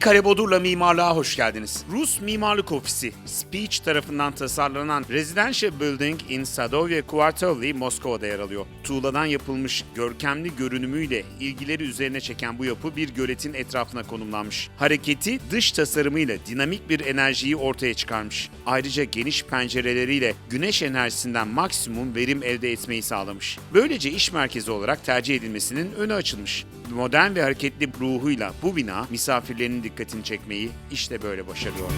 Kare Bodur'la mimarlığa hoş geldiniz. Rus Mimarlık Ofisi, Speech tarafından tasarlanan Residential Building in Sadovye Kvartali Moskova'da yer alıyor. Tuğladan yapılmış görkemli görünümüyle ilgileri üzerine çeken bu yapı bir göletin etrafına konumlanmış. Hareketi dış tasarımıyla dinamik bir enerjiyi ortaya çıkarmış. Ayrıca geniş pencereleriyle güneş enerjisinden maksimum verim elde etmeyi sağlamış. Böylece iş merkezi olarak tercih edilmesinin önü açılmış. Modern ve hareketli ruhuyla bu bina misafirlerinin dikkatini çekmeyi işte böyle başarıyor.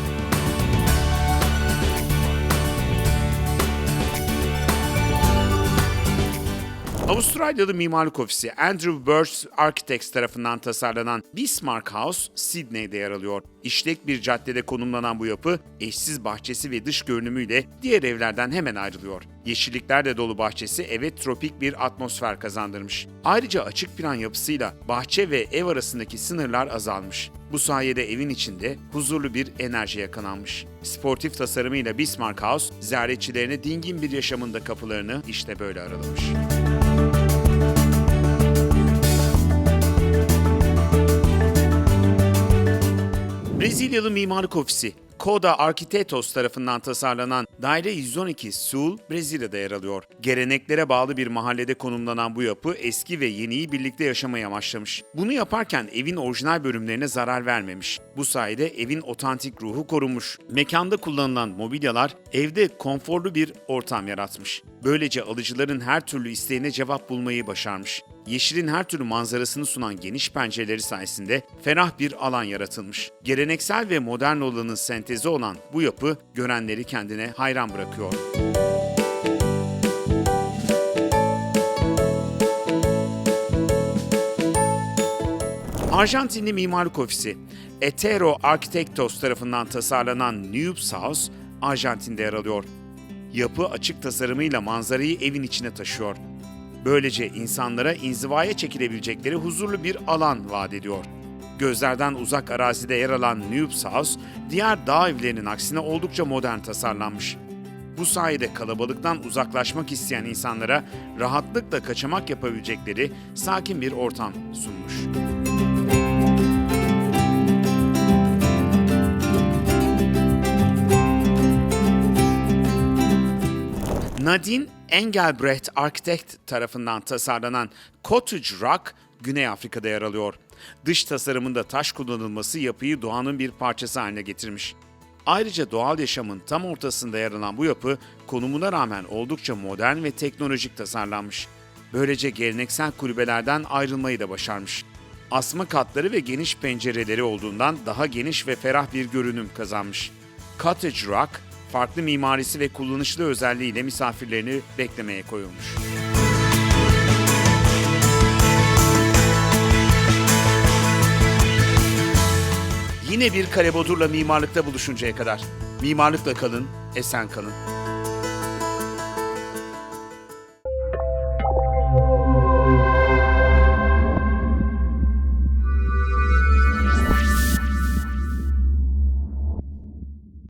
Avustralyalı mimarlık ofisi Andrew Birch Architects tarafından tasarlanan Bismarck House, Sydney'de yer alıyor. İşlek bir caddede konumlanan bu yapı, eşsiz bahçesi ve dış görünümüyle diğer evlerden hemen ayrılıyor. Yeşilliklerle dolu bahçesi eve tropik bir atmosfer kazandırmış. Ayrıca açık plan yapısıyla bahçe ve ev arasındaki sınırlar azalmış. Bu sayede evin içinde huzurlu bir enerji yakalanmış. Sportif tasarımıyla Bismarck House, ziyaretçilerine dingin bir yaşamında kapılarını işte böyle aralamış. Brezilyalı mimarlık ofisi Coda Arquitetos tarafından tasarlanan Daire 112 Sul, Brezilya'da yer alıyor. Geleneklere bağlı bir mahallede konumlanan bu yapı eski ve yeniyi birlikte yaşamaya amaçlamış. Bunu yaparken evin orijinal bölümlerine zarar vermemiş. Bu sayede evin otantik ruhu korunmuş. Mekanda kullanılan mobilyalar evde konforlu bir ortam yaratmış. Böylece alıcıların her türlü isteğine cevap bulmayı başarmış. Yeşilin her türlü manzarasını sunan geniş pencereleri sayesinde ferah bir alan yaratılmış. Geleneksel ve modern olanın sentezi olan bu yapı görenleri kendine hayran bırakıyor. Arjantinli mimarlık ofisi Etero Architectos tarafından tasarlanan Nubes House, Arjantin'de yer alıyor. Yapı açık tasarımıyla manzarayı evin içine taşıyor. Böylece insanlara inzivaya çekilebilecekleri huzurlu bir alan vaat ediyor. Gözlerden uzak arazide yer alan Nubes House, diğer dağ evlerinin aksine oldukça modern tasarlanmış. Bu sayede kalabalıktan uzaklaşmak isteyen insanlara rahatlıkla kaçamak yapabilecekleri sakin bir ortam sunmuş. Nadine Engelbrecht Architect tarafından tasarlanan Cottage Rock, Güney Afrika'da yer alıyor. Dış tasarımında taş kullanılması yapıyı doğanın bir parçası haline getirmiş. Ayrıca doğal yaşamın tam ortasında yer alan bu yapı konumuna rağmen oldukça modern ve teknolojik tasarlanmış. Böylece geleneksel kulübelerden ayrılmayı da başarmış. Asma katları ve geniş pencereleri olduğundan daha geniş ve ferah bir görünüm kazanmış. Cottage Rock, farklı mimarisi ve kullanışlı özelliğiyle misafirlerini beklemeye koyulmuş. Yine bir kare bodurla mimarlıkta buluşuncaya kadar. Mimarlıkla kalın, esen kalın.